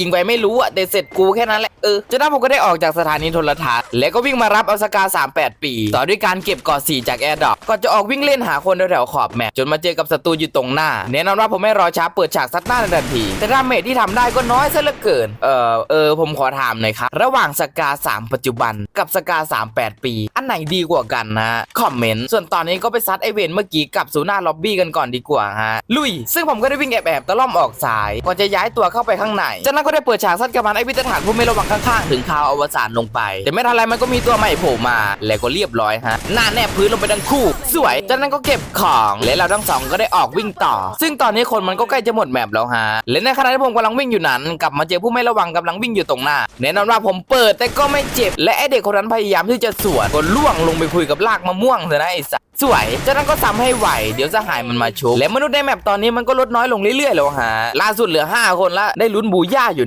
ยิงไปไม่รู้อะแต่เสร็จกูแค่นั้นแหละเออจากนั้นผมก็ได้ออกจากสถานีโทรทัศน์แล้วก็วิ่งมารับอาสกา 38 ปี ต่อด้วยการเก็บกอดสีจากแอร์ดรอปก่อนจะออกวิ่งเล่นหาคนแถวๆขอบแมปจนมาเจอกับศัตรูอยู่ตรงหน้าแน่นอนว่าผมไม่รอช้าเปิดฉากซัดหน้าในทันที แต่ดาเมจที่ทำได้ก็น้อยซะเหลือเกิน เออเออผมขอถามหน่อยครับ ระหว่างสกา 3 ปัจจุบันกับสกา 38 ปี อันไหนดีกว่ากันนะคอมเมนต์ส่วนตอนนี้ก็ไปซัดไอเวนเมื่อกี้กับซูน่าล็อบบี้กันก่อนดีกว่าฮะลุย ซึ่งผมก็ได้วิ่งแอบๆตะล่อมออกสายก่อนจะย้ายตัวเข้าไปข้างในจากนั้นก็ได้เปิดฉากซัดกับมันไอวิทฐานผู้ไม่ระวังข้างๆ ถึงข่าวอวสานลงไป แต่ไม่ทันไรมันก็มีตัวใหม่โผล่มา แล้วก็เรียบร้อยฮะ หน้าแนบพื้นลงไปทั้งคู่ สวย จากนั้นก็เก็บของ และเราทั้งสองก็ได้ออกวิ่งต่อ ซึ่งตอนนี้คนมันก็ใกล้จะหมดแมปแล้วฮะ และในขณะที่ผมกำลังวิ่งอยู่นั้น กลับมาเจอผู้ไม่ระวังกำลังวิ่งอยู่ตรงหน้าแน่นอนว่าผมเปิดแต่ก็ไม่เจ็บ และไอเด็กคนนั้นพยายามที่จะสวนก็ล่วงลงไปคุยกับลากมะม่วงเถอะนะไอ้สัส สวยจากนั้นก็ซ้ำให้ไหว เดี๋ยวจะหายมันมาชุบและมนุษย์ในแมปตอนนี้มันก็ลดน้อยลงเรื่อยๆแล้วฮะล่าสุดเหลือ 5 คนละได้ลุ้นบูย่าอยู่นะ